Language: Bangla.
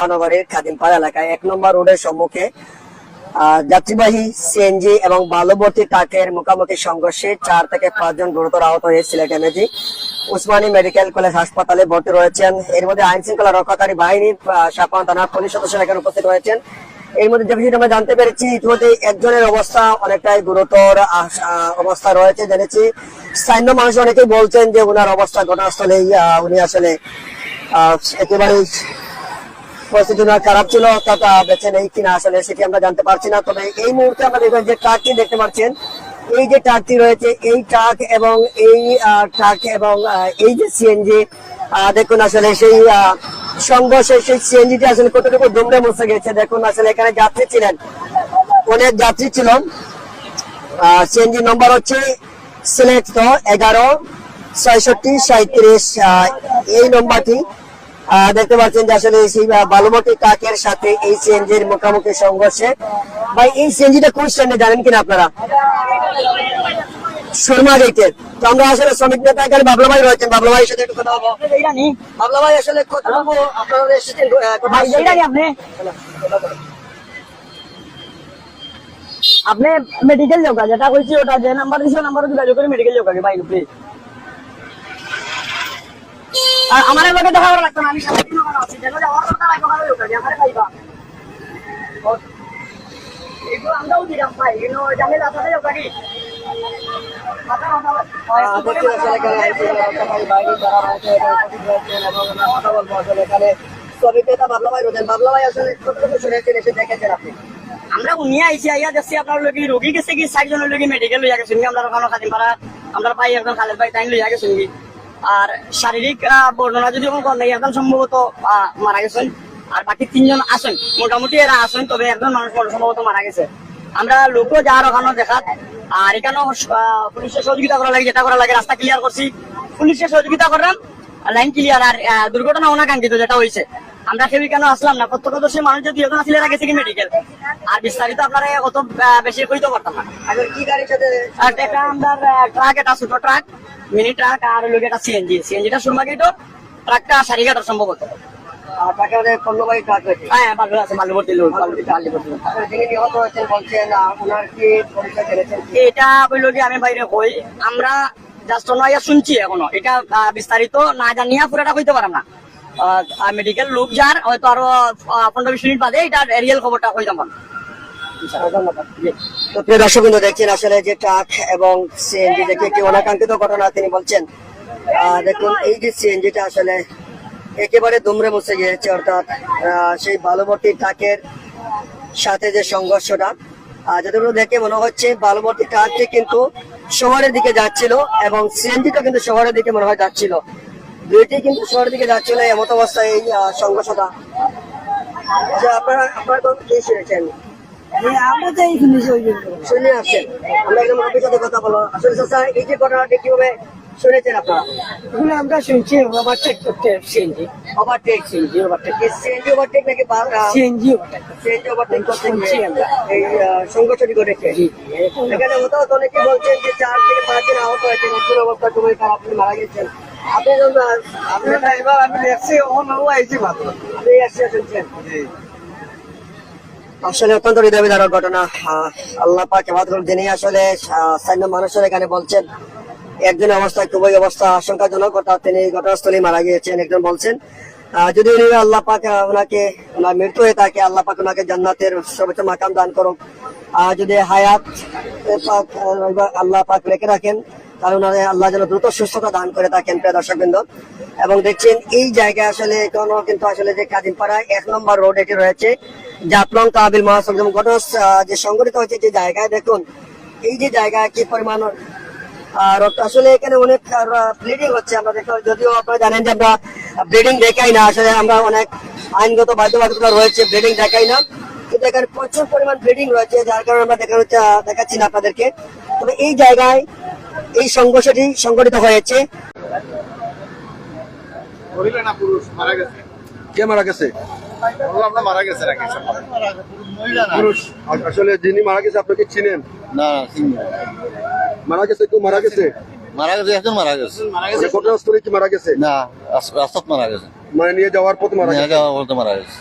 মহানগরের খাদিমপাড়া এলাকায় এক নম্বর রোডের সম্মুখে যাত্রীবাহী সিএনজি এবং বালুবর্তী ট্রাকের মুখোমুখি সংঘর্ষে চার থেকে পাঁচজন গুরুতর আহত হয়ে সিলেট এনেছি উসমানী মেডিকেল কলেজ হাসপাতালে ভর্তি রয়েছেন। এর মধ্যে আইন শৃঙ্খলা রক্ষাকারী বাহিনীর সাপান থানার পুলিশ সদস্যরা এখানে উপস্থিত রয়েছেন। এর মধ্যে যে আমরা জানতে পেরেছি ইতিমধ্যে একজনের অবস্থা অনেকটাই গুরুতর অবস্থা রয়েছে জেনেছি। স্থানীয় মানুষ অনেকেই বলছেন যে ওনার অবস্থা ঘটনাস্থলেই উনি আসলে একেবারেই পরিস্থিতি খারাপ ছিল আহ, বেঁচে নেই কিনা আসলে সেটি আমরা জানতে পারছি না। তবে এই মুহূর্তে আমরা দেখবেন যে ট্রাকটি দেখতে পাচ্ছেন এই যে ট্রাকটি রয়েছে এই ট্রাক এবং এই ট্রাক এবং এই যে সিএনজি দেখুন আসলে সেই সংঘর্ষে সেই সিএনজিটি আসলে কতটুকু দুমড়ে মুছে গেছে দেখুন আসলে এখানে যাত্রী ছিলেন অনেক যাত্রী ছিল। সিএনজি নম্বর হচ্ছে সিলেক্ট এগারো ছয়ষট্টি সাঁত্রিশ এই নম্বরটি দেখতে পাচ্ছেন যে আসলে সেই বালুমতি কাকের সাথে এই সিএনজির মুখোমুখি সংঘর্ষে। ভাই এই সিএনজিটা কোন স্ট্যান্ডে জানেন কিনা আপনারা? শর্মা গেটের তো আমরা আসলে শ্রমিক নেতা এখানে বাবলা ভাই রয়েছেন। বাবলা ভাইয়ের সাথে একটু কথা বলব। বাবলা ভাই আসলে আপনারা এসেছেন? আপনি? আপনি মেডিকেল যোগা যেটা কইছি ওটা যে নাম্বার দিছো নাম্বার যোগাযোগ করে মেডিকেল যোগা বাইরে প্লিজ আমার লগে দেখা করা লাগতো না আমি সাথে দিন ওখানে আছি। যেন যাওয়ার কথা লাগবে ওখানে যোগা আমার পাইবা। এগুলো আমরাও দিলাম ভাই এগুলো জানে কি উপস্থিত রয়েছেন এবং আমরা কথা বলব আসলে এখানে শ্রমিক নেতা বাবলা ভাই রয়েছেন বাবলা ভাই আসলে শুনেছেন এসে দেখেছেন আপনি? আমরা উনিয়ে আইছি আইয়া দেখছি আপনার লোক রোগী গেছে কি ষাট লোক মেডিকেল লইয়া গেছেন আমরা ওখানে খাদিম পাড়া আমরা পাই একদম খালেদ ভাই টাইম লইয়া গেছেন কি আর শারীরিক বর্ণনা যদি কোনো একজন সম্ভবত মারা গেছেন। আর বাকি তিনজন আসেন মোটামুটি এরা আসেন তবে একজন মানুষ সম্ভবত মারা গেছে। আমরা লোকও যাওয়ার ওখানে দেখা আর এখানে পুলিশের সহযোগিতা করা লাগে, যেটা করা লাগে, রাস্তা ক্লিয়ার করছি। পুলিশের সহযোগিতা করলাম, লাইন ক্লিয়ার আর দুর্ঘটনা অনাকাঙ্ক্ষিত যেটা হয়েছে। আমরা কেউ কেন আসলাম না? প্রত্যক্ষদর্শী মানুষ যদি আসলে এরা গেছে কি মেডিকেল আর বিস্তারিত আপনারা অত বেশি কইতে পারতাম না। কি গাড়ির সাথে একটা আমরা ট্রাক একটা ছোট ট্রাক মিনি ট্রাক আর লোক একটা সিএনজি সিএনজিটা সুরমা গেট ট্রাকটা সারিঘাটার সম্ভবত। আমাদের হ্যাঁ? এটা বলল কি আমি বাইরে কই আমরা জাস্ট নয়া শুনছি এখনও। এটা বিস্তারিত না জানিয়া পুরোটা কইতে পারলাম না। মেডিকেল যার, হয়তো আরও পনেরো বিশ মিনিট বাদে এটা খবরটা কইতাম পারব। তো প্রিয় দর্শক দেখছেন আসলে যে ট্রাক এবং সিএনজি দেখে একটি অনাকাঙ্ক্ষিত ঘটনা তিনি বলছেন। দেখুন, এই যে সিএনজিটা আসলে একেবারে দুমড়ে মুছে গিয়েছে, অর্থাৎ সেই বালুবর্তী ট্রাকের সাথে যে সংঘর্ষটা যতটুকু দেখে মনে হচ্ছে বালুবর্তী ট্রাকটি কিন্তু শহরের দিকে যাচ্ছিল এবং সিএনজিটা কিন্তু শহরের দিকে মনে হয় যাচ্ছিল। দুইটি কিন্তু শহরের দিকে যাচ্ছিল এমত অবস্থায় এই সংঘর্ষটা। আচ্ছা, আপনারা আপনারা তো কি শুনেছেন? আমরা তো এই শুনেছি ওই শুনে আসছেন। আমরা একদম অফিস সাথে কথা বলো আসলে স্যার এই যে ঘটনাটি কীভাবে শুনেছেন আপনারা? এগুলো আমরা শুনছি ওভারটেক করতে CNG overtake CNG overtake CNG overtake নাকি সিএনজি ওভারটেক সিএনজি ওভারটেক করতে শুনছি আমরা। এই আহ, সংঘর্ষটি ঘটেছে। এখানে অনেকে বলছেন যে চার থেকে পাঁচ দিন আহত হয়েছে নতুন অবস্থা খুবই খারাপ মারা গেছেন। আপনি আপনি এবার আমি দেখছি ওখানে আইছি মাত্র। আপনি আসছে শুনছেন আসলে অত্যন্ত হৃদয়বিদারক ঘটনা। আল্লাহ পাক যিনি আসলে মানুষের এখানে বলছেন একজনের অবস্থা খুবই অবস্থা আশঙ্কাজনক অর্থাৎ তিনি ঘটনাস্থলে মারা গিয়েছেন একজন বলছেন। যদি উনি আল্লাহ পাক ওনাকে ওনার মৃত্যু হয়ে থাকে আল্লাহ পাক ওনাকে জান্নাতের সর্বোচ্চ মাকাম দান করুক। আর যদি হায়াত আল্লাহ পাক রেখে রাখেন ওনারে আল্লাহ যেন দ্রুত সুস্থতা দান করে থাকেন, প্রিয় দর্শক বৃন্দ এবং দেখছেন, এই জায়গায় আসলে এখনও কিন্তু আসলে যে কাদিমপাড়া এক নম্বর রোড এটি রয়েছে জাফলং কাবিল মহাসংগ্রাম ঘটনা যে সংঘটিত হয়েছে যে জায়গায়। দেখুন, এই যে জায়গায় কি পরিমাণ রক্ত, আসলে এখানে অনেক ব্লিডিং হচ্ছে। আমরা দেখতে যদিও আপনারা জানেন যে আমরা ব্লিডিং দেখাই না, আসলে আমরা অনেক আইনগত বাধ্যবাধকতা রয়েছে ব্লিডিং দেখাই না। কিন্তু এখানে প্রচুর পরিমাণ ব্লিডিং রয়েছে, যার কারণে আমরা দেখা হচ্ছে দেখাচ্ছি না আপনাদেরকে। তবে এই জায়গায় এই সংঘর্ষটি সংঘটিত হয়েছে। মহিলা মারা গেছে। কে মারা গেছে? মারা গেছে আসলে যিনি মারা গেছে আপনাকে চিনেন? না। মারা গেছে কেউ? মারা গেছে? মারা গেছে একজন মারা গেছে। মানে ঘটনাস্থলে কি মারা গেছে? না রাস- রাস্তাত মারা গেছে। মানে নিয়ে যাওয়ার পথে মারা গেছে। মারা গেছে।